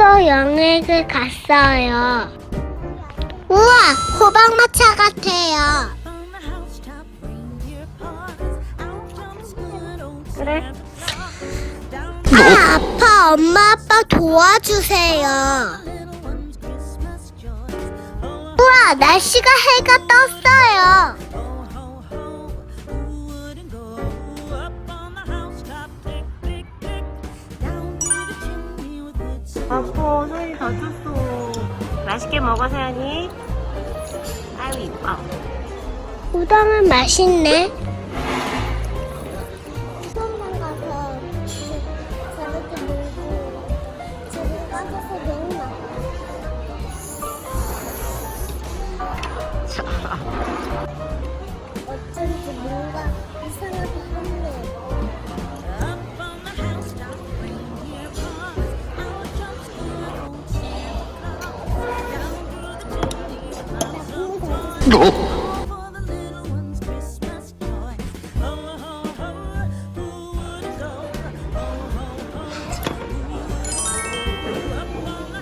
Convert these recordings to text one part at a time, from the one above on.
가연도 여행을 갔어요. 우와, 호박마차 같아요. 그래. 아, 아파. 엄마, 아빠 도와주세요. 우와, 날씨가 해가 떴어요. 아빠 소연이 다쳤어. 맛있게 먹어 서연이. 아유 이뻐. 우동은 맛있네. 수원만 가서 저렇게 놀고 집에 가서 너무 어쩐지 뭔가 이상하게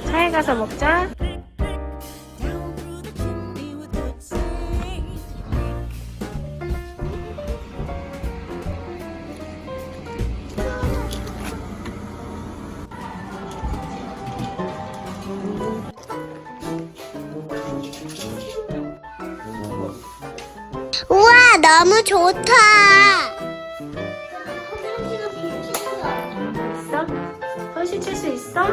차에 가서 먹자. 너무 좋다. 있어? 손실 칠수 있어?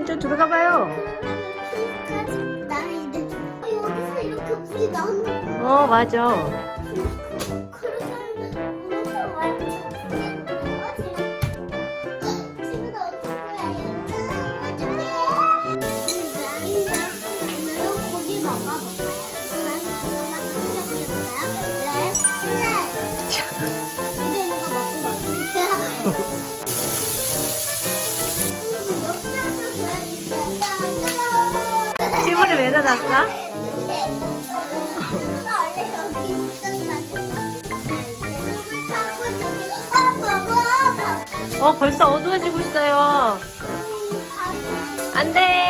이제 들어가봐요. 여기서 이렇게 물이 어 맞아. 닫았어? 어 벌써 어두워지고 있어요. 안돼.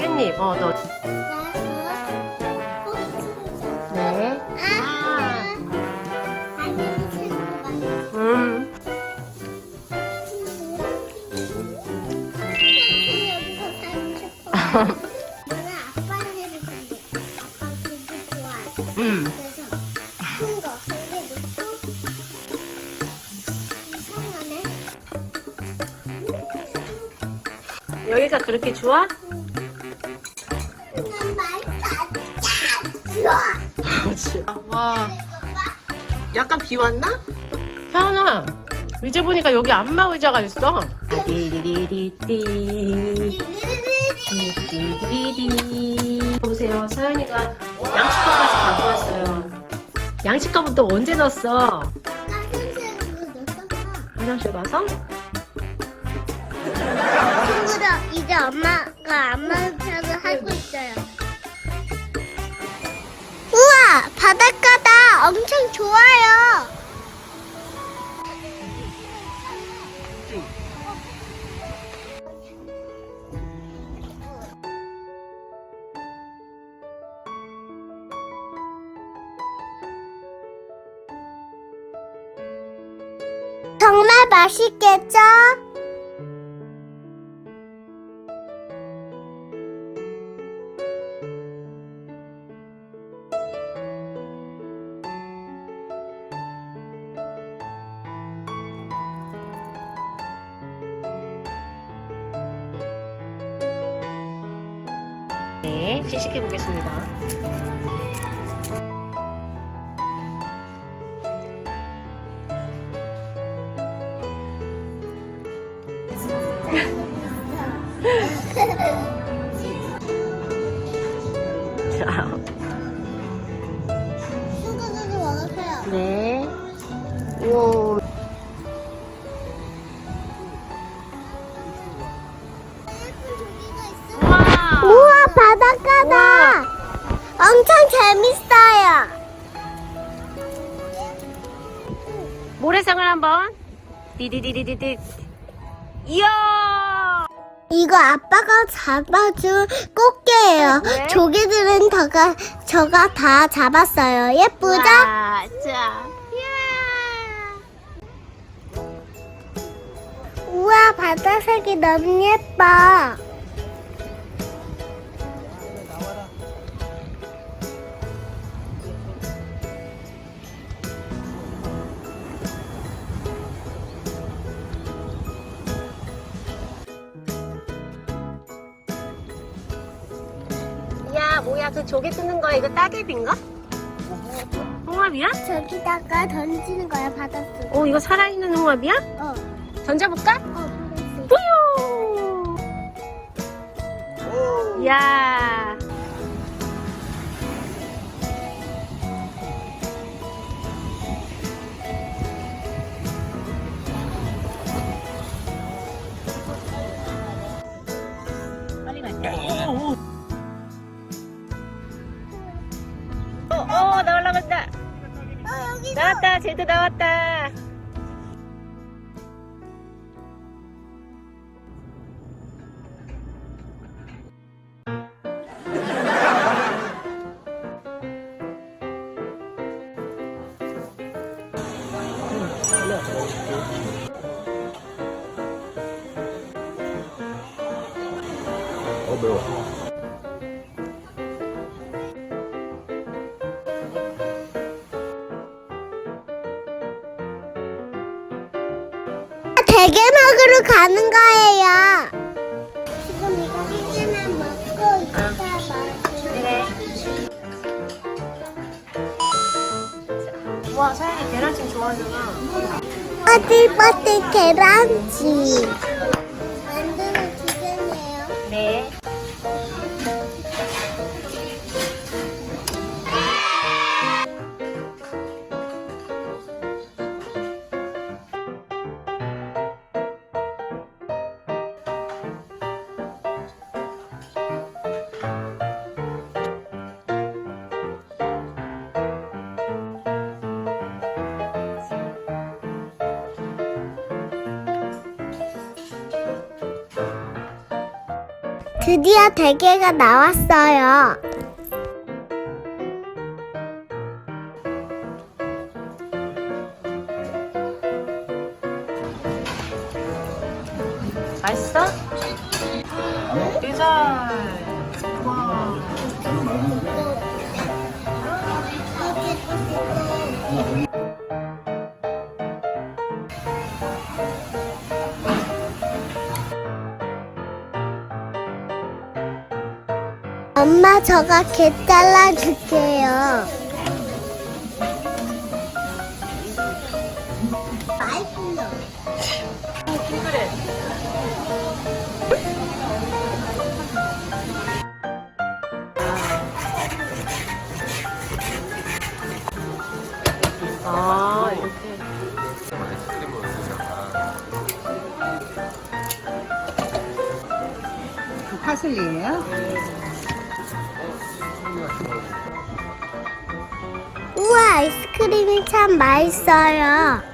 깻잎. 어 너. 어, 네. 음. 음. 여기가 그렇게 좋아? 난 와. 약간 비 왔나? 태연아. 이제 보니까 여기 안마 의자가 있어. 디리리리띠. 디리리리. 보세요. 서연이가 양치컵까지 갖고 왔어요. 양치컵은 또 언제 넣었어? 화장실 가서? 친구들 이제 엄마가 안마차를 하고 있어요. 바닷가다 엄청 좋아요. 정말 맛있겠죠? 네, 시식해 보겠습니다. 모래성을 한번. 디디디디디디. 이야. 이거 아빠가 잡아준 꽃게예요. 왜? 조개들은 저가 저가 다 잡았어요. 예쁘죠? 와, 자. 우와 바다색이 너무 예뻐. 야, 그 조개 뜯는 거야? 이거 따개비인가? 홍합이야? 저기다가 던지는 거야 바닷속. 어, 이거 살아있는 홍합이야? 어. 던져볼까? 어. 뿌요! 야 쟤도 나왔다. 어 매워. 대게 먹으러 가는 거예요. 지금 이거 대게만 먹고 이따 먹을게요. 그래. 와, 사연이 계란찜 좋아하잖아. 빠들빠들 계란찜. 드디어 대게가 나왔어요. 맛있어? 대살. 엄마 저가 게 잘라줄게요. 파슬리예요? 아이스크림이 참 맛있어요.